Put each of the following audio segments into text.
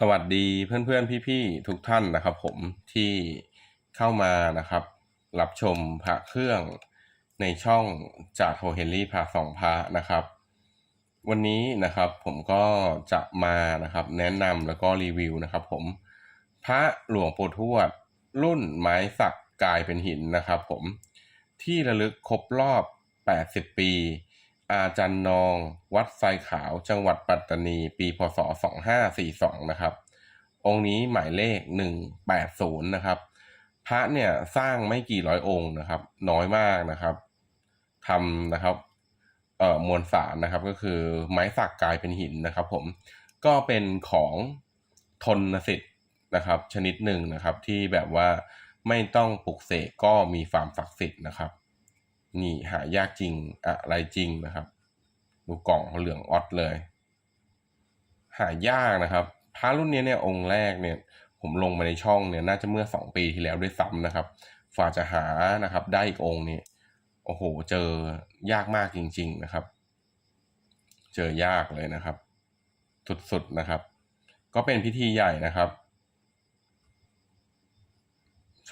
สวัสดีเพื่อนๆ พี่ๆ ทุกท่านนะครับ ผมที่เข้ามานะครับ รับชมพระเครื่องในช่องจากโฮเฮนรี่พระสองพระนะครับ วันนี้นะครับผมก็จะมานะครับ แนะนำแล้วก็รีวิวนะครับ ผมพระหลวงปู่ทวด รุ่นไม้สักกลายเป็นหินนะครับ ผมที่ระลึกครบรอบ 80 ปี อาจารย์นอง วัดไซขาว จังหวัดปัตตานี ปีพศ 2542 นะครับ องค์นี้หมายเลข 180 นะครับ พระเนี่ยสร้างไม่กี่ร้อยองค์นะครับ น้อยมากนะครับทำนะครับเอ่อมวลสารนะครับ ก็คือไม้สักกลายเป็นหินนะครับ ผมก็เป็นของทนสิทธิ์นะครับ ชนิดหนึ่งนะครับ ที่แบบว่าไม่ต้องปลุกเสกก็มีความศักดิ์สิทธิ์นะครับ นี่หายากจริงอะไรจริงนะครับ ดูกล่องเหลืองออดเลย หายากนะครับพระรุ่นนี้เนี่ยองค์แรกเนี่ย ผมลงมาในช่องเนี่ยน่าจะเมื่อสองปีที่แล้วด้วยซ้ำนะครับฝ่าจะหานะครับ ได้อีกองค์นี้โอ้โห เจอยากมากจริง ๆนะครับ เจอยากเลยนะครับ สุดๆนะครับ ก็เป็นพิธีใหญ่นะครับ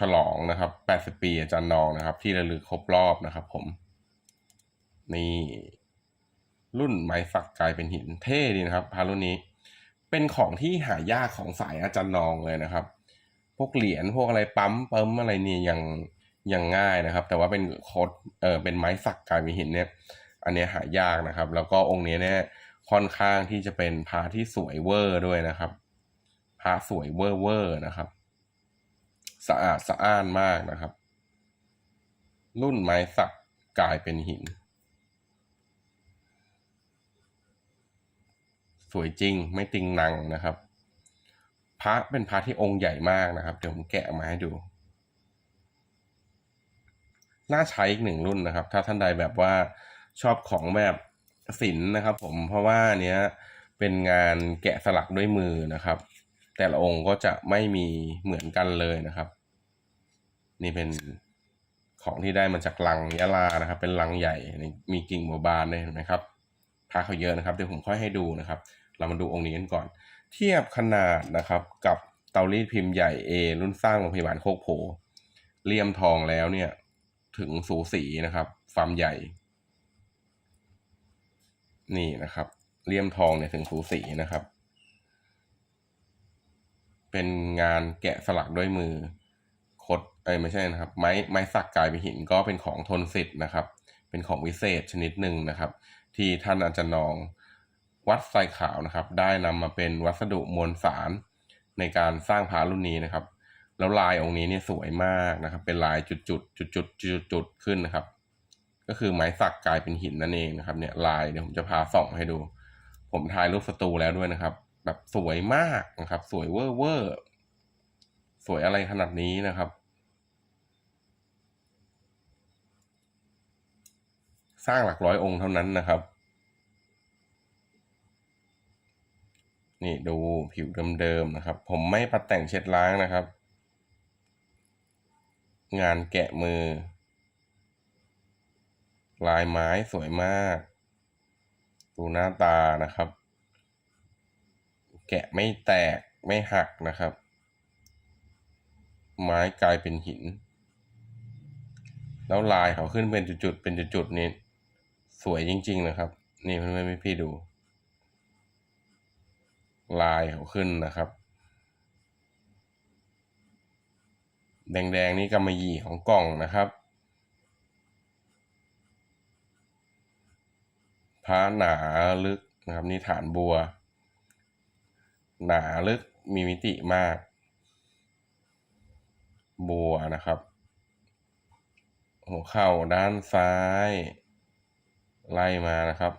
ฉลองนะครับ 80 ปีอาจารย์นองนะครับ ที่ระลึกครบรอบนะครับ ผม นี่ รุ่นไม้สักกลายเป็นหินเท่ดีนะครับพารุ่นนี้ เป็นของที่หายากของสายอาจารย์นองเลยนะครับ พวกเหรียญพวกอะไรปั๊มเปิมอะไรเนี่ยังยังง่ายนะครับ แต่ว่าเป็นโคดเออเป็นไม้สักกลายเป็นหินเนี่ย อันนี้หายากนะครับ แล้วก็องค์นี้เนี่ยค่อนข้างที่จะเป็นพระที่สวยเวอร์ด้วยนะครับพระสวยเวอร์เวอร์นะครับ สะอาดสะอ้านมากนะครับ รุ่นไม้สักกลายเป็นหิน สวยจริงไม่ติงนังนะครับ พระเป็นพระที่องค์ใหญ่มากนะครับ เดี๋ยวผมแกะมาให้ดู น่าใช้อีกหนึ่งรุ่นนะครับ ถ้าท่านใดแบบว่าชอบของแบบศิลป์นะครับ ผมเพราะว่าเนี้ยเป็นงานแกะสลักด้วยมือนะครับ แต่ละองค์ก็จะไม่มีเหมือนกันเลยนะครับ นี่เป็นของที่ได้มาจากลังยะลานะครับ เป็นลังใหญ่มีกิ่งบัวบานเลยเห็นไหมครับพระเขาเยอะนะครับเดี๋ยวผมค่อยให้ดูนะครับ เรามาดูองค์นี้กันก่อน เทียบขนาดนะครับกับเตารีดพิมพ์ใหญ่ A รุ่นสร้างโรงพยาบาลโคกโพเลี่ยมทองแล้วเนี่ยถึงสูสีนะครับฟาร์มใหญ่ นี่นะครับเลี่ยมทองเนี่ยถึงสูสีนะครับ เป็นงานแกะสลักด้วยมือคดเอ้ไม่ใช่นะครับ ไม้ไม้สักกลายเป็นหินก็เป็นของทนสิทธิ์นะครับ เป็นของวิเศษชนิดหนึ่งนะครับ ที่ท่านอาจารย์นองวัดไซขาวนะครับ ได้นำมาเป็นวัสดุมวลสารในการสร้างพระรุ่นนี้นะครับ แล้วลายองค์นี้เนี่ยสวยมากนะครับ เป็นลายจุดจุดจุดจุดจุดจุดขึ้นนะครับ ก็คือไม้สักกลายเป็นหินนั่นเองนะครับ เนี่ยลายเดี๋ยวผมจะพาส่องให้ดู ผมถ่ายรูปสตูแล้วด้วยนะครับ แบบสวยมากนะครับ สวยเวอร์เวอร์สวยอะไรขนาดนี้นะครับ สร้างหลักร้อยองค์เท่านั้นนะครับ นี่ดูผิวเดิมๆนะครับ ผมไม่ปัดแต่งเช็ดล้างนะครับ งานแกะมือ ลายไม้สวยมาก ดูหน้าตานะครับ แกะไม่แตกไม่หักนะครับ ไม้กลายเป็นหิน แล้วลายเขาขึ้นเป็นจุดๆเป็นจุดๆนี้สวยจริง ๆ นะครับ นี่เพื่อนๆพี่ๆดู ลายเขาขึ้นนะครับ แดง ๆ นี่กำมะหยี่ของกล่องนะครับพระหนาลึกนะครับนี่ฐานบัว หนาลึกมีมิติมาก บัวนะครับ หัวเข่าด้านซ้าย ไล่มานะครับ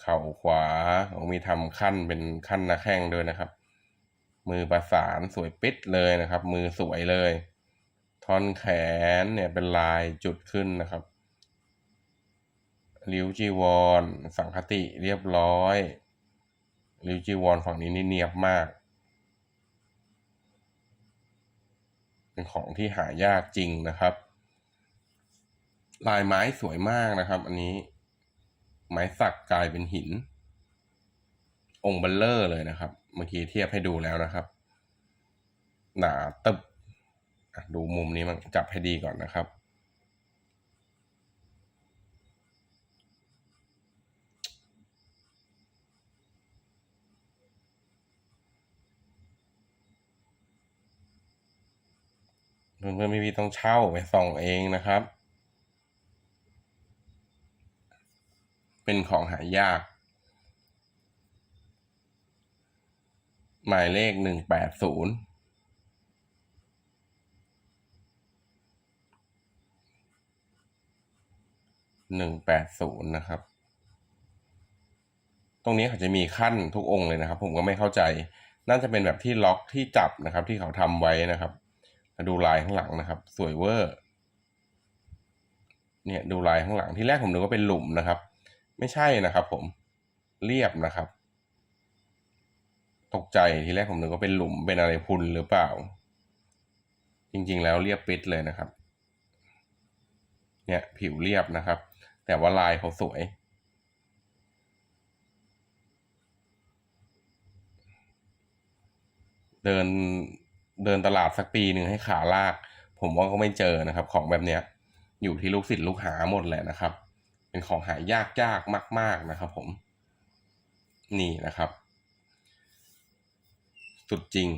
เข่าขวาของมีทำขั้นเป็นขั้นหน้าแข้งด้วยนะครับ มือประสานสวยปิดเลยนะครับ มือสวยเลย ท่อนแขนเนี่ยเป็นลายจุดขึ้นนะครับ ริ้วจีวร สังคติเรียบร้อยริ้วจีวรฝั่งนี้นี่เนียบมาก เป็นของที่หายากจริงนะครับ ลายไม้สวยมากนะครับ อันนี้ ไม้สักกลายเป็นหิน องค์เบลเลอร์เลยนะครับ เมื่อกี้เทียบให้ดูแล้วนะครับ หนาตึบดูมุมนี้มันจับให้ดีก่อนนะครับ เพื่อนๆพี่ๆต้องเช่าไปส่องเองนะครับ เป็นของหายาก หมายเลขหนึ่งแปดศูนย์หนึ่งแปดศูนย์นะครับ ตรงนี้เขาจะมีขั้นทุกองค์เลยนะครับ ผมก็ไม่เข้าใจ น่าจะเป็นแบบที่ล็อกที่จับนะครับ ที่เขาทำไว้นะครับ มาดูลายข้างหลังนะครับ สวยเวอร์เนี่ยดูลายข้างหลังที่แรกผมนึกว่าเป็นหลุมนะครับ ไม่ใช่นะครับ ผมเรียบนะครับ ตกใจทีแรกผมนึกว่าเป็นหลุมเป็นอะไรพุนหรือเปล่า จริงๆ แล้วเรียบปิดเลยนะครับ เนี่ยผิวเรียบนะครับ แต่ว่าลายเขาสวยเดิน เดินตลาดสักปีหนึ่งให้ขาลาก ผมว่าก็ไม่เจอนะครับ ของแบบเนี้ยอยู่ที่ลูกศิษย์ลูกหาหมดแหละนะครับ เป็นของหายากยากมาก ๆนะครับ ผมนี่นะครับ สุดจริง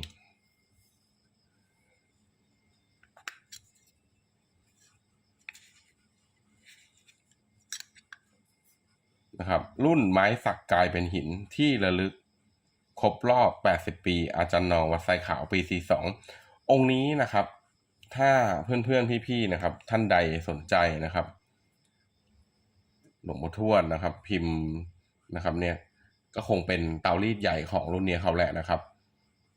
นะครับ รุ่นไม้สักกลายเป็นหินที่ระลึก ครบรอบ 80 ปี อาจารย์นองวัดไซขาวปี 42 องค์นี้นะครับ ถ้าเพื่อนๆ พี่ๆ นะครับ ท่านใดสนใจนะครับ หลวงปู่ทวดนะครับ พิมพ์นะครับ เนี่ย ก็คงเป็นเตารีดใหญ่ของรุ่นนี้เขาแหละนะครับ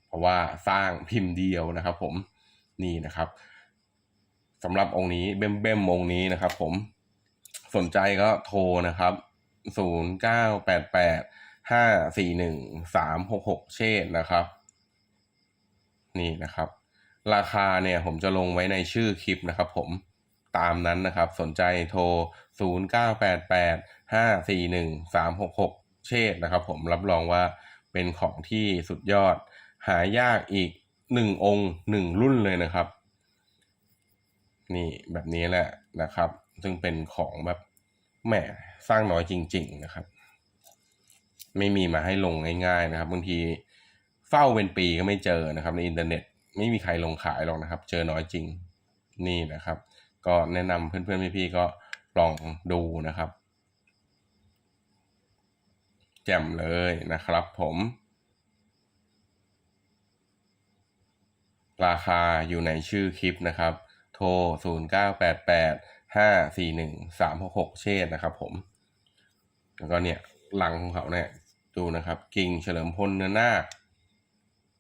เพราะว่าสร้างพิมพ์เดียวนะครับ ผม นี่นะครับสำหรับองค์นี้เบ้มเบ้มองค์นี้นะครับ ผม สนใจก็โทรนะครับศูนย์เก้าแปดแปด ห้าสี่หนึ่งสามหกหกเชษนะครับ นี่นะครับ ราคาเนี่ยผมจะลงไว้ในชื่อคลิปนะครับ ผมตามนั้นนะครับ สนใจโทรศูนย์เก้าแปดแปดห้าสี่หนึ่งสามหกหกเชษนะครับ ผมรับรองว่าเป็นของที่สุดยอด หายากอีกหนึ่งองค์หนึ่งรุ่นเลยนะครับ นี่แบบนี้แหละนะครับ ซึ่งเป็นของแบบแหมสร้างน้อยจริง ๆ นะครับ ไม่มีมาให้ลงง่ายๆนะครับบางทีเฝ้าเป็นปีก็ไม่เจอนะครับในอินเทอร์เน็ต ไม่มีใครลงขายหรอกนะครับ เจอน้อยจริงนี่นะครับ ก็แนะนำเพื่อนๆพี่ๆก็ลองดูนะครับ แจ่มเลยนะครับผม ราคาอยู่ในชื่อคลิปนะครับ โทร 0 9 8 8 5 4 1 3 6 6 เชษนะครับผม แล้วก็เนี่ยหลังของเขาเนี่ย ดูนะครับ กิ่งเฉลิมพลเนื้อนาค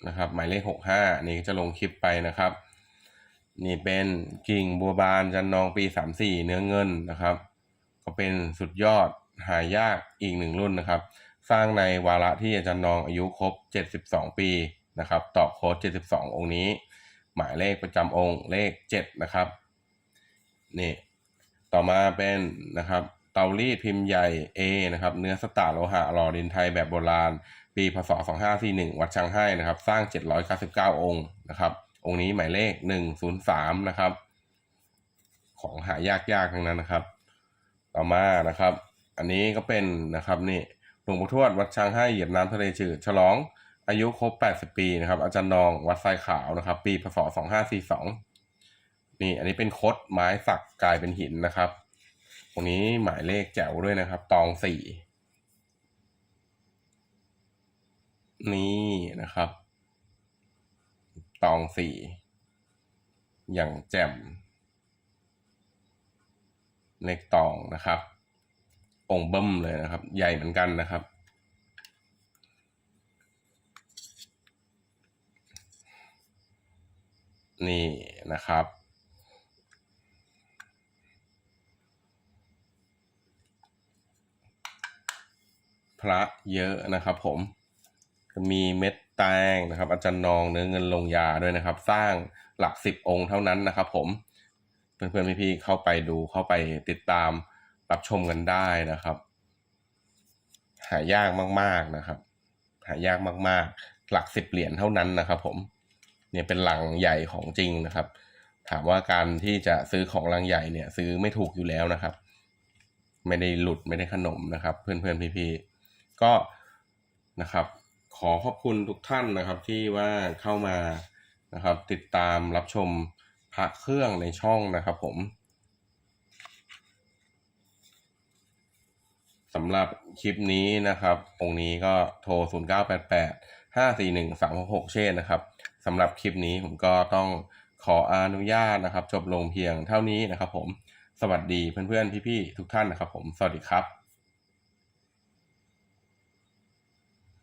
นะครับ หมายเลข 65 นี่จะลงคลิปไปนะครับ นี่เป็นกิ่งบัวบานจันนองปี 34 เนื้อเงินนะครับ ก็เป็นสุดยอดหายากอีกหนึ่งรุ่นนะครับ สร้างในวาระที่อาจารย์นองอายุครบ 72 ปีนะครับต่อโค้ด72 องค์นี้ หมายเลขประจำองค์เลข 7 นะครับ นี่ ต่อมาเป็นนะครับ เตารีดพิมพ์ใหญ่ A นะครับเนื้อสตาร์โลหะหล่อดินไทยแบบโบราณ ปีพศ 2541 วัดช่างให้นะครับ สร้าง 799 องค์นะครับ องค์นี้หมายเลข 103 นะครับ ของหายากยากทั้งนั้นนะครับ ต่อมานะครับ อันนี้ก็เป็นนะครับนี่หลวงพ่อทวดวัดช้างให้เหยียบน้ำทะเลจืดฉลองอายุครบ 80 ปีนะครับ อาจารย์นองวัดทรายขาวนะครับ ปีพศ 2542 นี่อันนี้เป็นคดไม้สักกลายเป็นหินนะครับ ตรงนี้หมายเลขแจ๋วด้วยนะครับ ตองสี่นี่นะครับ ตองสี่อย่างแจ่มเลขตองนะครับ องเบิ้มเลยนะครับ ใหญ่เหมือนกันนะครับ นี่นะครับ พระเยอะนะครับ ผมมีเม็ดแตงนะครับ อาจารย์นองเนื้อเงินลงยาด้วยนะครับ สร้างหลักสิบองค์เท่านั้นนะครับ ผมเพื่อนๆพี่ๆเข้าไปดูเข้าไปติดตามรับชมกันได้นะครับ หายากมากๆนะครับ หายากมากๆ หลักสิบเหรียญเท่านั้นนะครับ ผมเนี่ยเป็นหลังใหญ่ของจริงนะครับ ถามว่าการที่จะซื้อของลังใหญ่เนี่ย ซื้อไม่ถูกอยู่แล้วนะครับ ไม่ได้หลุดไม่ได้ขนมนะครับ เพื่อนๆพี่ๆ ก็นะครับ ขอขอบคุณทุกท่านนะครับที่ว่าเข้ามานะครับ ติดตามรับชมพระเครื่องในช่องนะครับผมสำหรับคลิปนี้นะครับองค์นี้ก็โทร 0 9 8 8 5 4 1 3 6 6 เช่นนะครับสำหรับคลิปนี้ผมก็ต้องขออนุญาตนะครับ จบลงเพียงเท่านี้นะครับผม สวัสดีเพื่อนๆ พี่ๆ ทุกท่านนะครับผม สวัสดีครับ